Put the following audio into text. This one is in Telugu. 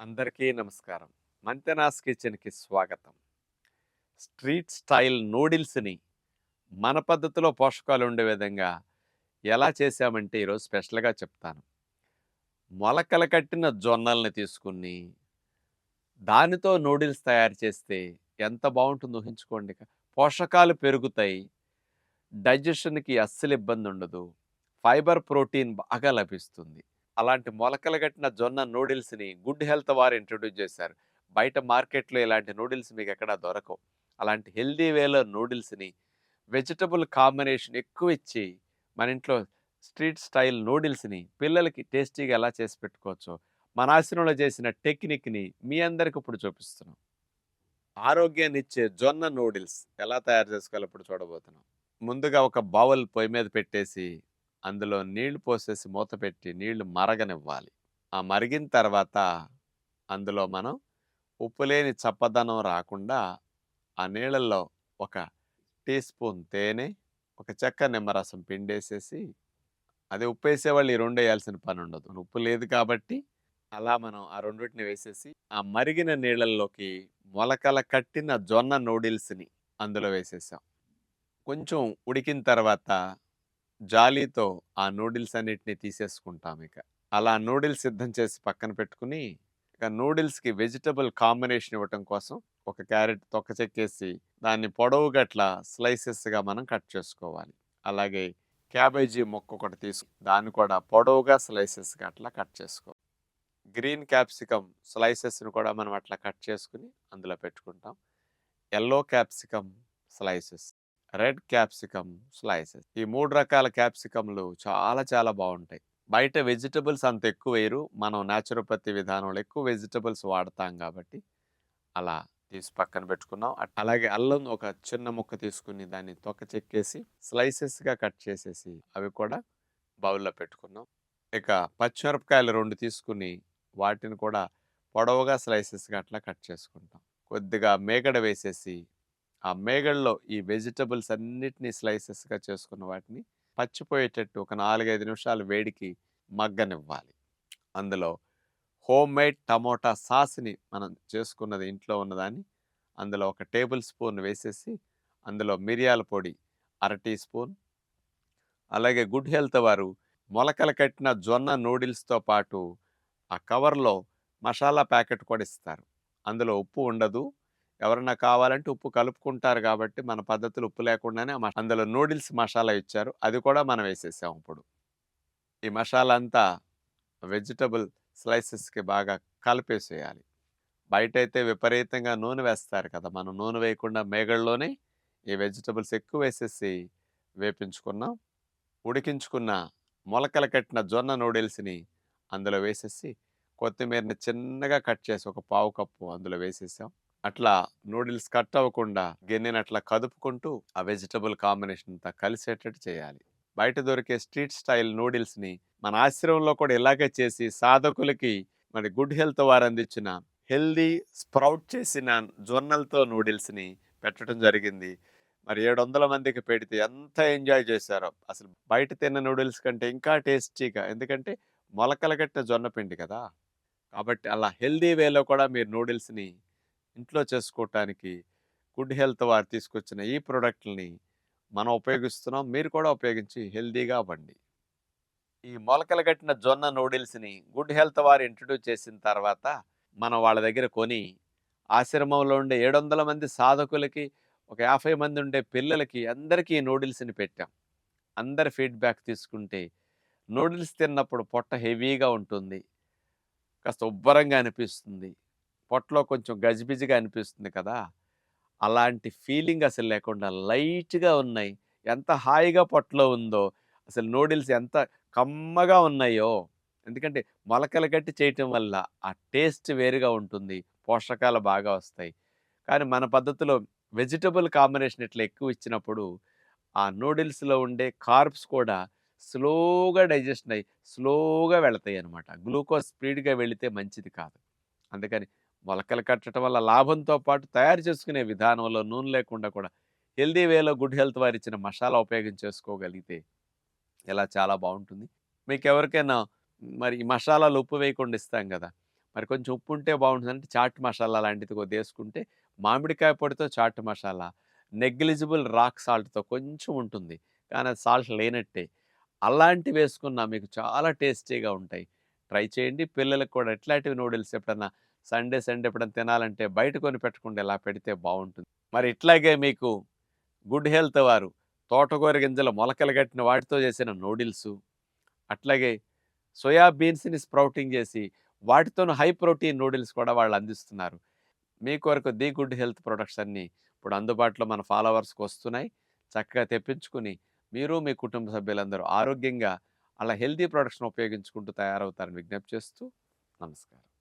అందరికీ నమస్కారం. మంతెనాస్ కిచెన్కి స్వాగతం. స్ట్రీట్ స్టైల్ నూడిల్స్ని మన పద్ధతిలో పోషకాలు ఉండే విధంగా ఎలా చేశామంటే ఈరోజు స్పెషల్గా చెప్తాను. మొలకలు కట్టిన జొన్నల్ని తీసుకుని దానితో నూడిల్స్ తయారు చేస్తే ఎంత బాగుంటుందో ఊహించుకోండి. పోషకాలు పెరుగుతాయి డైజెషన్కి అస్సలు ఇబ్బంది ఉండదు ఫైబర్ ప్రోటీన్ బాగా లభిస్తుంది. అలాంటి మొలకలు కట్టిన జొన్న నూడిల్స్ని గుడ్ హెల్త్ వారు ఇంట్రొడ్యూస్ చేశారు. బయట మార్కెట్లో ఇలాంటి నూడిల్స్ మీకు ఎక్కడ దొరకవు. అలాంటి హెల్దీ వేలో నూడిల్స్ని వెజిటబుల్ కాంబినేషన్ ఎక్కువ ఇచ్చి మన ఇంట్లో స్ట్రీట్ స్టైల్ నూడిల్స్ని పిల్లలకి టేస్టీగా ఎలా చేసి పెట్టుకోవచ్చో మన ఆశ్రమంలో చేసిన టెక్నిక్ని మీ అందరికి ఇప్పుడు చూపిస్తున్నాం. ఆరోగ్యాన్ని ఇచ్చే జొన్న నూడిల్స్ ఎలా తయారు చేసుకోవాలో ఇప్పుడు చూడబోతున్నాం. ముందుగా ఒక బౌల్ పొయ్యి మీద పెట్టేసి అందులో నీళ్ళు పోసేసి మూత పెట్టి నీళ్ళు మరగనివ్వాలి. ఆ మరిగిన తర్వాత అందులో మనం ఉప్పు లేని చప్పదనం రాకుండా ఆ నీళ్ళల్లో ఒక టీ స్పూన్ తేనె ఒక చెక్క నిమ్మరసం పిండేసేసి అది ఉప్పు వేసేవాళ్ళు ఈ రెండు వేయాల్సిన పని ఉండదు ఉప్పు లేదు కాబట్టి అలా మనం ఆ రెండింటిని వేసేసి ఆ మరిగిన నీళ్ళల్లోకి మొలకల కట్టిన జొన్న నూడిల్స్ని అందులో వేసేసాం. కొంచెం ఉడికిన తర్వాత జాలీతో ఆ నూడిల్స్ అన్నిటిని తీసేసుకుంటాం ఇక. అలా నూడిల్స్ సిద్ధం చేసి పక్కన పెట్టుకుని ఇక నూడిల్స్కి వెజిటబుల్ కాంబినేషన్ ఇవ్వటం కోసం ఒక క్యారెట్ తొక్క చెక్కేసి దాన్ని పొడవుగా స్లైసెస్గా మనం కట్ చేసుకోవాలి. అలాగే క్యాబేజీ మొక్క ఒకటి తీసుకు దాన్ని కూడా పొడవుగా స్లైసెస్గా అట్లా కట్ చేసుకో గ్రీన్ క్యాప్సికమ్ స్లైసెస్ని కూడా మనం అట్లా కట్ చేసుకుని అందులో పెట్టుకుంటాం. Yellow capsicum slices. Red capsicum slices. ఈ మూడు రకాల క్యాప్సికమ్లు చాలా చాలా బాగుంటాయి. బయట వెజిటబుల్స్ అంత ఎక్కువ వేయరు. మనం న్యాచురోపతి విధానంలో ఎక్కువ వెజిటబుల్స్ వాడతాం కాబట్టి అలా తీసి పక్కన పెట్టుకున్నాం. అట్- అలాగే అల్లం ఒక చిన్న ముక్క తీసుకుని దాన్ని తొక్క చెక్కేసి స్లైసెస్గా కట్ చేసేసి అవి కూడా బౌల్లో పెట్టుకున్నాం. ఇక పచ్చిమిరపకాయలు రెండు తీసుకుని వాటిని కూడా పొడవుగా స్లైసెస్గా అట్లా కట్ చేసుకుంటాం. కొద్దిగా మేగడ వేసేసి ఆ మేగడలో ఈ వెజిటబుల్స్ అన్నిటినీ స్లైసెస్గా చేసుకున్న వాటిని పచ్చిపోయేటట్టు ఒక నాలుగైదు నిమిషాలు వేడికి మగ్గనివ్వాలి. అందులో హోమ్ మేడ్ టమోటా సాస్ని మనం చేసుకున్నది ఇంట్లో ఉన్నదాన్ని అందులో ఒక టేబుల్ స్పూన్ వేసేసి అందులో మిరియాల పొడి అర టీ స్పూన్. అలాగే గుడ్ హెల్త్ వారు మొలకలు కట్టిన జొన్న నూడిల్స్తో పాటు ఆ కవర్లో మసాలా ప్యాకెట్ కూడా ఇస్తారు. అందులో ఉప్పు ఉండదు ఎవరన్నా కావాలంటే ఉప్పు కలుపుకుంటారు కాబట్టి మన పద్ధతులు ఉప్పు లేకుండానే మ- అందులో నూడిల్స్ మసాలా ఇచ్చారు. అది కూడా మనం వేసేసాం ఇప్పుడు. ఈ మసాలా అంతా వెజిటబుల్ స్లైసెస్కి బాగా కలిపేసేయాలి. బయట అయితే విపరీతంగా నూనె వేస్తారు కదా! మనం నూనె వేయకుండా మేగడలోనే ఈ వెజిటబుల్స్ ఎక్కువ వేసేసి వేపించుకున్నాం. ఉడికించుకున్న మొలకలు కట్టిన జొన్న నూడిల్స్ని అందులో వేసేసి కొత్తిమీరని చిన్నగా కట్ చేసి ఒక పావు కప్పు అందులో వేసేసాం. అట్లా నూడిల్స్ కట్ అవ్వకుండా గిన్నెని అట్లా కదుపుకుంటూ ఆ వెజిటబుల్ కాంబినేషన్ అంతా కలిసేటట్టు చేయాలి. బయట దొరికే స్ట్రీట్ స్టైల్ నూడిల్స్ని మన ఆశ్రమంలో కూడా ఇలాగే చేసి సాధకులకి మరి గుడ్ హెల్త్ వారు అందించిన హెల్దీ స్ప్రౌట్ చేసిన జొన్నలతో నూడిల్స్ని పెట్టడం జరిగింది. మరి ఏడు వందల మందికి పెడితే ఎంత ఎంజాయ్ చేశారో. అసలు బయట తిన్న నూడిల్స్ కంటే ఇంకా టేస్టీగా ఎందుకంటే మొలకలు కట్టిన జొన్న పిండి కదా. కాబట్టి అలా హెల్దీ వేలో కూడా మీరు నూడిల్స్ని ఇంట్లో చేసుకోవటానికి గుడ్ హెల్త్ వారు తీసుకొచ్చిన ఈ ప్రోడక్ట్ని మనం ఉపయోగిస్తున్నాం. మీరు కూడా ఉపయోగించి హెల్దీగా అవ్వండి. ఈ మొలకలు కట్టిన జొన్న నూడిల్స్ని గుడ్ హెల్త్ వారు ఇంట్రడ్యూస్ చేసిన తర్వాత మనం వాళ్ళ దగ్గర కొని ఆశ్రమంలో ఉండే ఏడు వందల మంది సాధకులకి ఒక యాభై మంది ఉండే పిల్లలకి అందరికీ ఈ నూడిల్స్ని పెట్టాం. అందరి ఫీడ్బ్యాక్ తీసుకుంటే నూడిల్స్ తిన్నప్పుడు పొట్ట హెవీగా ఉంటుంది. కాస్త ఉబ్బరంగా అనిపిస్తుంది. పొట్టలో కొంచెం గజిబిజిగా అనిపిస్తుంది కదా! అలాంటి ఫీలింగ్ అసలు లేకుండా లైట్గా ఉన్నాయి. ఎంత హాయిగా పొట్టలో ఉందో అసలు నూడిల్స్ ఎంత కమ్మగా ఉన్నాయో! ఎందుకంటే మొలకలు గట్టి చేయటం వల్ల ఆ టేస్ట్ వేరుగా ఉంటుంది పోషకాలు బాగా వస్తాయి. కానీ మన పద్ధతిలో వెజిటబుల్ కాంబినేషన్ ఇట్లా ఎక్కువ ఇచ్చినప్పుడు ఆ నూడిల్స్లో ఉండే కార్బ్స్ కూడా స్లోగా డైజెషన్ అయ్యి స్లోగా వెళతాయి అనమాట గ్లూకోజ్ స్పీడ్గా వెళితే మంచిది కాదు. అందుకని మొలకలు కట్టడం వల్ల లాభంతో పాటు తయారు చేసుకునే విధానంలో నూనె లేకుండా కూడా హెల్దీ వేలో గుడ్ హెల్త్ వారు ఇచ్చిన మసాలా ఉపయోగించేసుకోగలిగితే ఇలా చాలా బాగుంటుంది. మీకు ఎవరికైనా మరి ఈ మసాలాలు ఉప్పు వేయకుండా ఇస్తాం కదా! మరి కొంచెం ఉప్పు ఉంటే బాగుంటుందంటే చాట్ మసాలా లాంటిది కొద్ది వేసుకుంటే మామిడికాయ పొడితో చాట్ మసాలా నెగ్లిజిబుల్ రాక్ సాల్ట్తో కొంచెం ఉంటుంది. కానీ అది సాల్ట్ లేనట్టే. అలాంటివి వేసుకున్నా మీకు చాలా టేస్టీగా ఉంటాయి. ట్రై చేయండి. పిల్లలకు కూడా ఎట్లాంటివి నూడిల్స్ ఎప్పుడన్నా సండే సండే ఎప్పుడైనా తినాలంటే బయట కొని పెట్టకుండా ఇలా పెడితే బాగుంటుంది. మరి ఇట్లాగే మీకు గుడ్ హెల్త్ వారు తోటకూర గింజల మొలకలు కట్టిన వాటితో చేసిన నూడిల్స్ అట్లాగే సోయాబీన్స్ని స్ప్రౌటింగ్ చేసి వాటితోనూ హై ప్రోటీన్ నూడిల్స్ కూడా వాళ్ళు అందిస్తున్నారు. మీ కొరకు ది గుడ్ హెల్త్ ప్రొడక్ట్స్ అన్నీ ఇప్పుడు అందుబాటులో మన ఫాలోవర్స్కి వస్తున్నాయి. చక్కగా తెప్పించుకుని మీరు మీ కుటుంబ సభ్యులందరూ ఆరోగ్యంగా అలా హెల్తీ ప్రొడక్ట్స్ని ఉపయోగించుకుంటూ తయారవుతారని విజ్ఞప్తి చేస్తూ నమస్కారం.